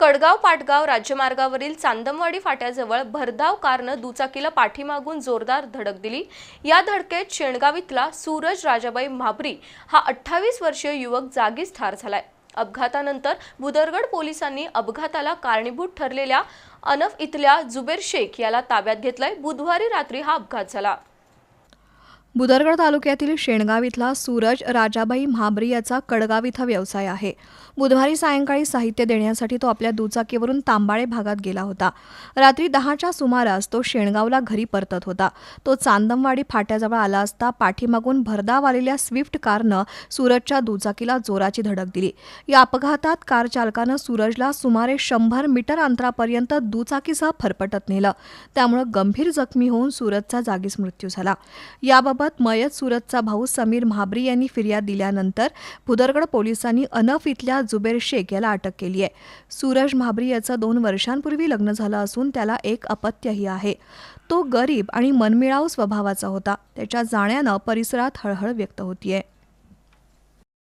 कडगाव पाटगाव राज्यमार्गावरील चांदमवाडी फाट्याजवळ भरधाव कारनं दुचाकीला पाठीमागून जोरदार धडक दिली. या धडकेत शेणगाव इथला सूरज राजाबाई म्हाबरी हा अठ्ठावीस वर्षीय युवक जागीच ठार झालाय. अपघातानंतर भुदरगड पोलिसांनी अपघाताला कारणीभूत ठरलेल्या अनफ इथल्या जुबेर शेख याला ताब्यात घेतलंय. बुधवारी रात्री हा अपघात झाला. बुदरगड तालुक्यातील शेणगाव इथला सूरज राजाबाई म्हाबरी याचा कडगाव इथं व्यवसाय आहे. बुधवारी सायंकाळी साहित्य देण्यासाठी तो आपल्या दुचाकीवरून तांबाळे भागात गेला होता. रात्री दहाच्या सुमारास तो शेणगावला घरी परतत होता. तो चांदमवाडी फाट्याजवळ आला असता पाठीमागून भरधाव आलेल्या स्विफ्ट कारनं सूरजच्या दुचाकीला जोराची धडक दिली. या अपघातात कार चालकानं सूरजला सुमारे शंभर मीटर अंतरापर्यंत दुचाकीसह फरफटत नेलं. त्यामुळं गंभीर जखमी होऊन सूरजचा जागीच मृत्यू झाला. याबाबत मयत सूरजचा भाऊ समीर म्हाबरी यांनी फिर्याद दिल्यानंतर भुदरगड पोलिसांनी अनफ इथल्या जुबेर शेख याला अटक केली आहे. सूरज म्हाबरी याचं दोन वर्षांपूर्वी लग्न झालं असून त्याला एक अपत्यही आहे. तो गरीब आणि मनमिळाऊ स्वभावाचा होता. त्याच्या जाण्यानं परिसरात हळहळ व्यक्त होतीये.